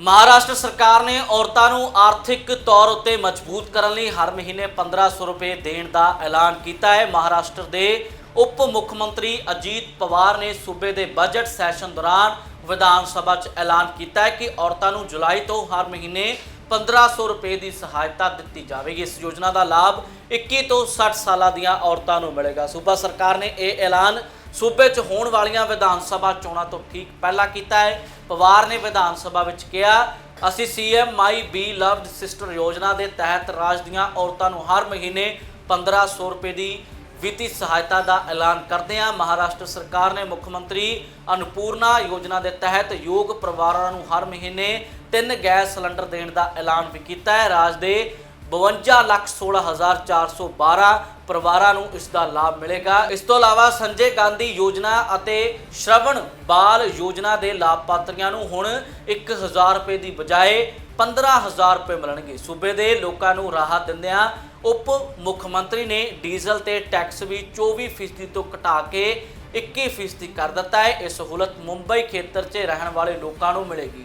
ਮਹਾਰਾਸ਼ਟਰ ਸਰਕਾਰ ਨੇ ਔਰਤਾਂ ਨੂੰ ਆਰਥਿਕ ਤੌਰ ਉੱਤੇ ਮਜ਼ਬੂਤ ਕਰਨ ਲਈ ਹਰ ਮਹੀਨੇ 1500 ਰੁਪਏ ਦੇਣ ਦਾ ਐਲਾਨ ਕੀਤਾ ਹੈ। ਮਹਾਰਾਸ਼ਟਰ ਦੇ ਉਪ ਮੁੱਖ ਮੰਤਰੀ ਅਜੀਤ ਪਵਾਰ ਨੇ ਸੂਬੇ ਦੇ ਬਜਟ ਸੈਸ਼ਨ ਦੌਰਾਨ ਵਿਧਾਨ ਸਭਾ 'ਚ ਐਲਾਨ ਕੀਤਾ ਹੈ ਕਿ ਔਰਤਾਂ ਨੂੰ ਜੁਲਾਈ ਤੋਂ ਹਰ ਮਹੀਨੇ 1500 ਰੁਪਏ ਦੀ ਸਹਾਇਤਾ ਦਿੱਤੀ ਜਾਵੇਗੀ। ਇਸ ਯੋਜਨਾ ਦਾ ਲਾਭ 21 ਤੋਂ 60 ਸਾਲਾਂ ਦੀਆਂ ਔਰਤਾਂ ਨੂੰ ਮਿਲੇਗਾ। ਸੂਬਾ ਸਰਕਾਰ ਨੇ ਇਹ ਐਲਾਨ ਸੂਬੇ 'ਚ ਹੋਣ ਵਾਲੀਆਂ ਵਿਧਾਨ ਸਭਾ ਚੋਣਾਂ ਤੋਂ ਠੀਕ ਪਹਿਲਾਂ ਕੀਤਾ ਹੈ। ਪਵਾਰ ਨੇ ਵਿਧਾਨ ਸਭਾ ਵਿੱਚ ਕਿਹਾ, ਅਸੀਂ CM my beloved sister ਯੋਜਨਾ ਦੇ ਤਹਿਤ ਰਾਜ ਦੀਆਂ ਔਰਤਾਂ ਨੂੰ ਹਰ ਮਹੀਨੇ 1500 ਰੁਪਏ ਦੀ ਵਿੱਤੀ ਸਹਾਇਤਾ ਦਾ ਐਲਾਨ ਕਰਦੇ ਹਾਂ। ਮਹਾਰਾਸ਼ਟਰ ਸਰਕਾਰ ਨੇ ਮੁੱਖ ਮੰਤਰੀ ਅਨਪੂਰਨਾ ਯੋਜਨਾ ਦੇ ਤਹਿਤ ਯੋਗ ਪਰਿਵਾਰਾਂ ਨੂੰ ਹਰ ਮਹੀਨੇ ਤਿੰਨ ਗੈਸ ਸਿਲੰਡਰ ਦੇਣ ਦਾ ਐਲਾਨ ਵੀ ਕੀਤਾ ਹੈ। ਰਾਜ ਦੇ 52 ਲੱਖ 16412 ਪਰਿਵਾਰਾਂ ਨੂੰ ਇਸ ਦਾ ਲਾਭ ਮਿਲੇਗਾ। ਇਸ ਤੋਂ ਇਲਾਵਾ ਸੰਜੇ ਗਾਂਧੀ ਯੋਜਨਾ ਅਤੇ ਸ਼ਰਵਣ ਬਾਲ ਯੋਜਨਾ ਦੇ ਲਾਭਪਾਤਰੀਆਂ ਨੂੰ ਹੁਣ 1000 ਰੁਪਏ ਦੀ ਬਜਾਏ 15000 ਰੁਪਏ ਮਿਲਣਗੇ। ਸੂਬੇ ਦੇ ਲੋਕਾਂ ਨੂੰ ਰਾਹਤ ਦਿੰਦਿਆਂ ਉਪ ਮੁੱਖ ਮੰਤਰੀ ਨੇ ਡੀਜ਼ਲ ਤੇ ਟੈਕਸ ਵੀ 24% ਤੋਂ ਘਟਾ ਕੇ 21% ਕਰ ਦਿੱਤਾ ਹੈ। ਇਹ ਸਹੂਲਤ ਮੁੰਬਈ ਖੇਤਰ 'ਚ ਰਹਿਣ ਵਾਲੇ ਲੋਕਾਂ ਨੂੰ ਮਿਲੇਗੀ।